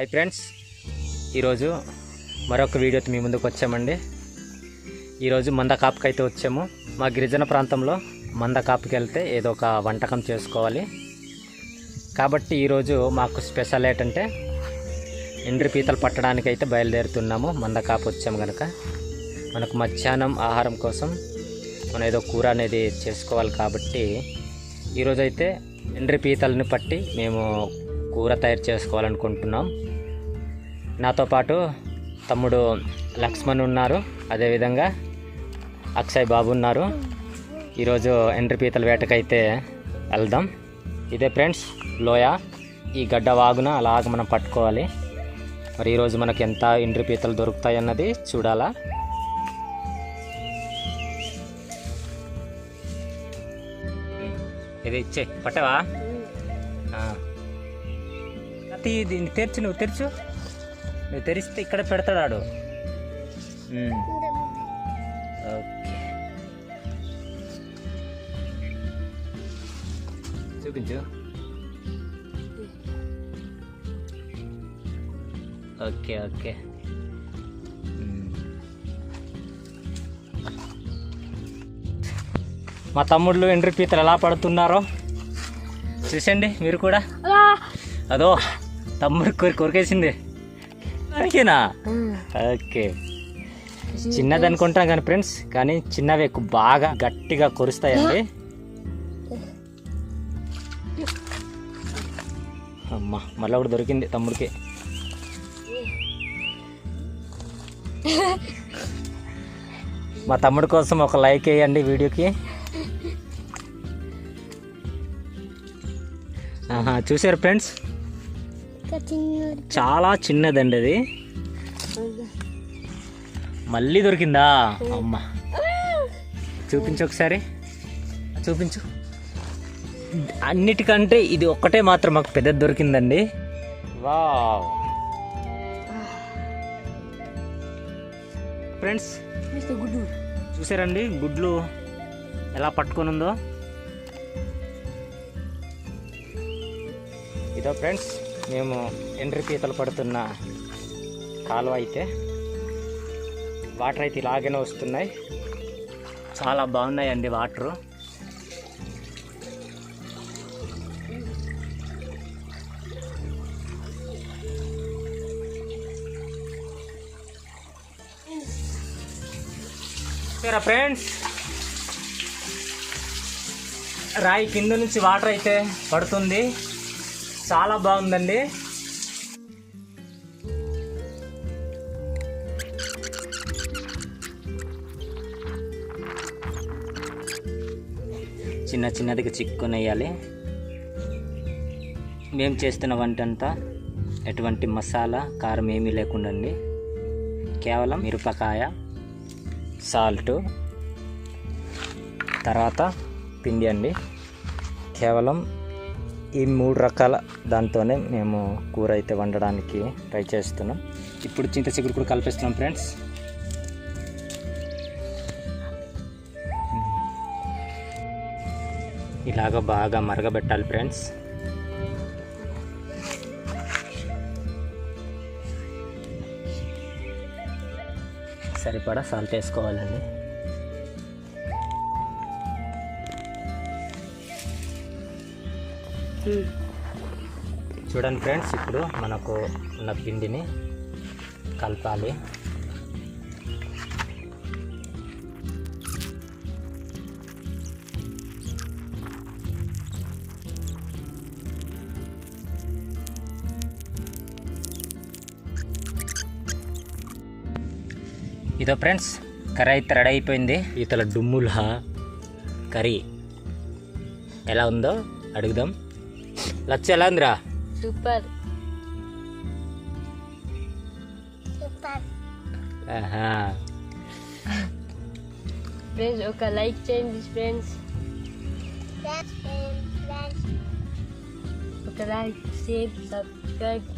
Hi friends ఈరోజు మరొక వీడియోతో మీ ముందుకు వచ్చామండి. ఈరోజు మంద కాపుకి అయితే వచ్చాము. మా గిరిజన ప్రాంతంలో మంద కాపుకి వెళ్తే ఏదో ఒక వంటకం చేసుకోవాలి. కాబట్టి ఈరోజు మాకు స్పెషల్ ఏంటంటే ఎండ్రి పీతలు పట్టడానికి అయితే బయలుదేరుతున్నాము. మంద కాపు వచ్చాము కనుక మనకు మధ్యాహ్నం ఆహారం కోసం మనం ఏదో కూర అనేది చేసుకోవాలి కాబట్టి ఈరోజైతే ఎండ్రి పీతల్ని పట్టి మేము కూర తయారు చేసుకోవాలనుకుంటున్నాం. నాతో పాటు తమ్ముడు లక్ష్మణ్ ఉన్నారు. అదేవిధంగా అక్షయ్ బాబు ఉన్నారు. ఈరోజు ఎండ్రి పీతల వేటకైతే వెళ్దాం. ఇదే ఫ్రెండ్స్ లోయ. ఈ గడ్డ వాగున అలాగ మనం పట్టుకోవాలి. మరి ఈరోజు మనకి ఎంత ఎండ్రి పీతలు దొరుకుతాయి అన్నది చూడాలా? ఇది ఇచ్చే పట్టవా? ఆ. దీన్ని తెరిచి నువ్వు తెరచు. నువ్వు తెరిస్తే ఇక్కడ పెడతాడు. ఓకే. చూపించు. Okay okay. మా తమ్ముళ్ళు ఎండ్రి పీతలు ఎలా పడుతున్నారో చూసండి మీరు కూడా. అదో తమ్ముడు కొరి కొరికేసింది. అడిగేనా ఓకే. చిన్నది అనుకుంటాం కానీ ఫ్రెండ్స్ కానీ చిన్నవి ఎక్కువ బాగా గట్టిగా కొరుస్తాయండి. అమ్మ మళ్ళీ ఒకటి దొరికింది తమ్ముడికి. మా తమ్ముడి కోసం ఒక లైక్ వేయండి వీడియోకి. చూసారు ఫ్రెండ్స్? చాలా చిన్నదండి అది. మళ్ళీ దొరికిందా? అమ్మ. చూపించు ఒకసారి. చూపించు. అన్నిటికంటే ఇది ఒక్కటే మాత్రం మాకు పెద్దది దొరికిందండి. వావ్. ఫ్రెండ్స్ చూసారండి గుడ్లు ఎలా పట్టుకొని ఉందో ఇదో ఫ్రెండ్స్ మేము ఎండ్రి పీతలు పడుతున్న కాలువ అయితే వాటర్ అయితే ఇలాగనే వస్తున్నాయి. చాలా బాగున్నాయండి వాటరు. సరే ఫ్రెండ్స్? రాయి కింద నుంచి వాటర్ అయితే పడుతుంది. చాలా బాగుందండి. చిన్న చిన్నదిగా చిక్కుని వేయాలి మేము చేస్తున్న వంట అంతా ఎటువంటి మసాలా కారం ఏమీ లేకుండా అండి కేవలం మిరపకాయ సాల్ట్ తర్వాత పిండి అండి. కేవలం ఈ మూడు రకాల దాంతోనే మేము కూర అయితే వండడానికి ట్రై చేస్తున్నాం. ఇప్పుడు చింత చిగురు కూడా కలిపిస్తున్నాం ఫ్రెండ్స్. ఇలాగ బాగా మరగబెట్టాలి ఫ్రెండ్స్. సరిపడా సాల్ట్ వేసుకోవాలండి. చూడండి ఫ్రెండ్స్ ఇప్పుడు మనకు ఉన్న పిండిని కలపాలి. ఇదో ఫ్రెండ్స్ కర్రీ అయితే రెడీ అయిపోయింది ఇతల డుమ్ముల కర్రీ ఎలా ఉందో అడుగుదాం. లచ్చ ఎలా ఉందిరా సూపర్. ఫ్రెండ్స్ ఒక లైక్ చేయండి ఫ్రెండ్స్. ఒక లైక్ షేర్ సబ్స్క్రైబ్.